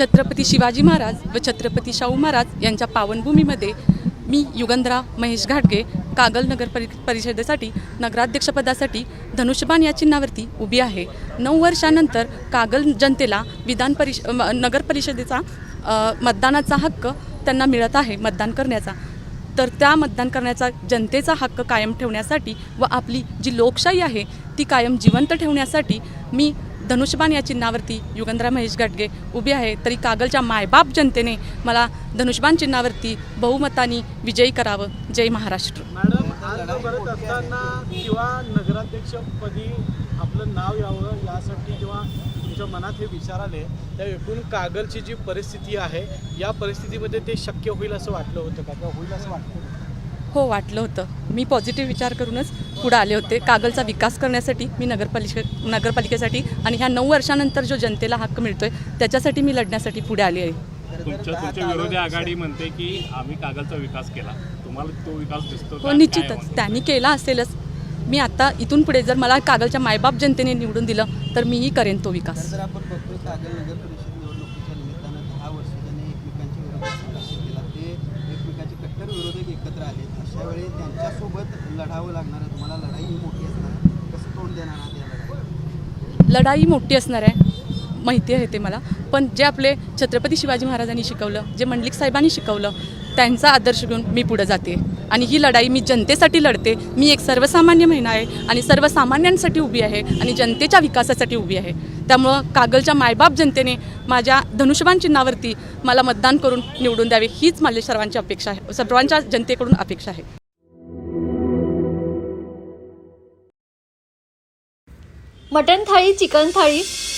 छत्रपती शिवाजी महाराज व छत्रपती शाहू महाराज यांच्या पावनभूमीमध्ये मी युगंधरा महेश घाटगे कागल नगर परि परिषदेसाठी नगराध्यक्षपदासाठी धनुष्यबाण या चिन्हावरती उभी आहे. नऊ वर्षानंतर कागल जनतेला विधान परिष म- नगर परिषदेचा मतदानाचा हक्क त्यांना मिळत आहे मतदान करण्याचा. तर त्या मतदान करण्याचा जनतेचा हक्क कायम ठेवण्यासाठी व आपली जी लोकशाही आहे ती कायम जिवंत ठेवण्यासाठी मी धनुष्यबाण या चिन्हावरती युगंधरा महेश गाडगे उभे आहे. तरी कागलच्या मायबाप जनतेने मला धनुष्यबाण चिन्हावरती बहुमतानी विजयी करावं. जय महाराष्ट्र. मॅडम किंवा नगराध्यक्षपदी आपलं नाव यावं यासाठी जेव्हा तुमच्या मनात हे विचार आले त्या एकूण कागलची जी परिस्थिती आहे या परिस्थितीमध्ये ते शक्य होईल असं वाटलं होतं का? किंवा होईल असं वाटतं? हो वाटलं होतं. मी पॉझिटिव्ह विचार करूनच पुढे आले होते. कागलचा विकास करण्यासाठी मी नगरपालिके नगरपालिकेसाठी आणि ह्या नऊ वर्षानंतर जो जनतेला हक्क मिळतोय त्याच्यासाठी मी लढण्यासाठी पुढे आली आहे. तुमच्या तुमच्या विरोधी आघाडी म्हणते की आम्ही कागलचा विकास केला. तुम्हाला तो विकास दिसतो का? हो निश्चितच? त्यांनी केला असेलच. मी आता इथून पुढे जर मला कागलच्या मायबाप जनतेने निवडून दिलं तर मीही करेन तो विकास. अशा वेळी त्यांच्यासोबत लढावं लागणार आहे. तुम्हाला लढाई ही मोठी असणार आहे. कसं तोंड देणार आहात या लढाईला लढाई मोठी असणार आहे. माहिती आहे ते मला. पण जे आपले छत्रपती शिवाजी महाराजांनी शिकवलं जे मंडलिक साहेबांनी शिकवलं त्यांचा आदर्श घेऊन मी पुढे जाते. आणि ही लढाई मी जनतेसाठी लढते. मी एक सर्वसामान्य महिला आहे आणि सर्वसामान्यांसाठी उभी आहे आणि जनतेच्या विकासासाठी उभी आहे. त्यामुळं कागलच्या मायबाप जनतेने माझ्या धनुष्यबान चिन्हावरती मला मतदान करून निवडून द्यावे हीच माझ्या सर्वांची अपेक्षा आहे. सर्वांच्या जनतेकडून अपेक्षा आहे. Mutton thali chicken thali